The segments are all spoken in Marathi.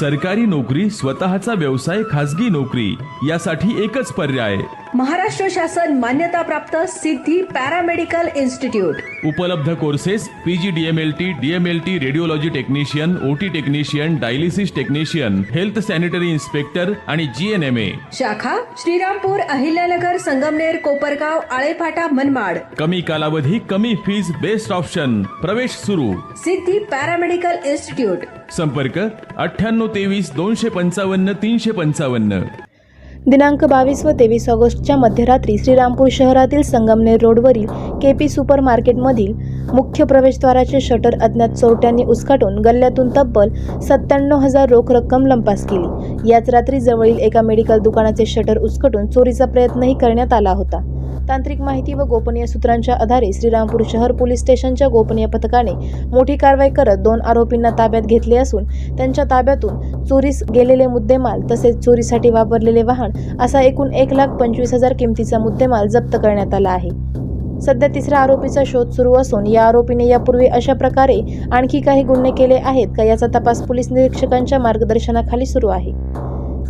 सरकारी नोकरी स्वतःचा व्यवसाय खाजगी नोकरी यासाठी एकच पर्याय. महाराष्ट्र शासन मान्यताप्राप्त सिद्धी पॅरामेडिकल इन्स्टिट्यूट. उपलब्ध courses P G D M L T D M L T radiology technician O T technician dialysis technician health sanitary inspector आणि जी एन एम ए शाखा श्रीरामपूर अहिल्यानगर संगमनेर कोपरगाव आळेफाटा मनमाड. कमी कालावधी कमी फीज बेस्ट ऑप्शन प्रवेश सुरू. Siddhi paramedical institute. संपर्क अठ्ठ्याण्णव तेवीस दोनशे पंचावन्न तीनशे पंचावन्न. दिनांक बावीस व तेवीस ऑगस्टच्या मध्यरात्री श्रीरामपूर शहरातील संगमनेर रोडवरील के पी सुपर मार्केटमधील मुख्य प्रवेशद्वाराचे शटर अज्ञात चोरट्यांनी उचकाटून गल्ल्यातून तब्बल सत्त्याण्णव हजार रोख रक्कम लंपास केली. याच रात्री जवळील एका मेडिकल दुकानाचे शटर उचकटून चोरीचा प्रयत्नही करण्यात आला होता. तांत्रिक माहिती व गोपनीय सूत्रांच्या आधारे श्रीरामपूर शहर पोलीस स्टेशनच्या गोपनीय पथकाने मोठी कारवाई करत दोन आरोपींना ताब्यात घेतले असून त्यांच्या ताब्यातून चोरीस गेलेले मुद्देमाल तसेच चोरीसाठी वापरलेले वाहन असा एकूण एक लाख पंचवीस हजार किमतीचा मुद्देमाल जप्त करण्यात आला आहे. सध्या तिसऱ्या आरोपीचा शोध सुरू असून या आरोपीने यापूर्वी अशा प्रकारे आणखी काही गुन्हे केले आहेत का याचा तपास पोलीस निरीक्षकांच्या मार्गदर्शनाखाली सुरू आहे.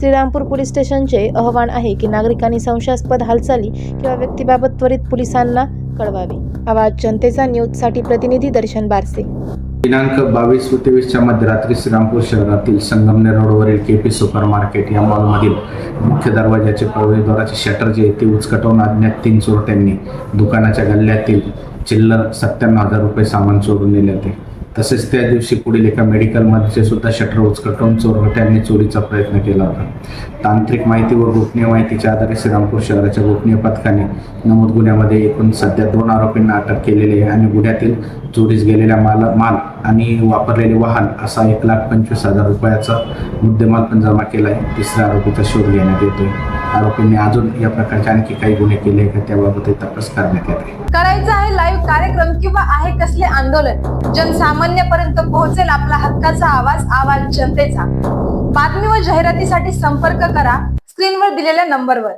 श्रीरामपूर पोलीस स्टेशनचे अहवान आहे की नागरिकांनी संशयास्पद हालचाली किंवा व्यक्तीबाबत त्वरित पोलिसांना कळवावे. आवाज जनतेचा न्यूजसाठी प्रतिनिधी दर्शन बारसे. दिनांक बावीस व तेवीसच्या मध्यरात्री श्रीरामपूर शहरातील संगमनेर रोडवरील के पी सुपर मार्केट या मॉलमधील मुख्य दरवाजाचे प्रवेशद्वाराचे शटर जे आहे ते उचकटवून अज्ञात तीन चोरट्यांनी दुकानाच्या गल्ल्यातील चिल्लर सत्त्याण्णव हजार रुपये सामान चोरून नेले होते. तसेच त्या दिवशी पुढील एका मेडिकलमध्ये सुद्धा शटर उचकटून चोरट्यांनी चोरीचा प्रयत्न केला होता. तांत्रिक माहिती व गोपनीय माहितीच्या आधारे श्रीरामपूर शहराच्या गोपनीय पथकाने नमूद गुन्ह्यामध्ये एकूण सध्या दोन आरोपींना अटक केलेली आहे आणि गुन्ह्यातील चोरीस गेलेल्या माल माल आणि वापरलेले वाहन असा एक लाख पंचवीस हजार रुपयाचा मुद्देमाल पण जमा केला आहे तिसऱ्या आरोपीचा शोध घेण्यात येतोय. आरोपींनी अजून या प्रकारचे आणखी काही गुन्हे केले का त्याबाबत तपास करण्यात येत आहे. करायचं आहे लाईव्ह कार्यक्रम किंवा आहे कसले आंदोलन? जनसामान्यपर्यंत पोहोचेल आपला हक्काचा आवाज आवाज जनतेचा. बातमी व जाहिरातीसाठी संपर्क करा स्क्रीनवर दिलेल्या नंबरवर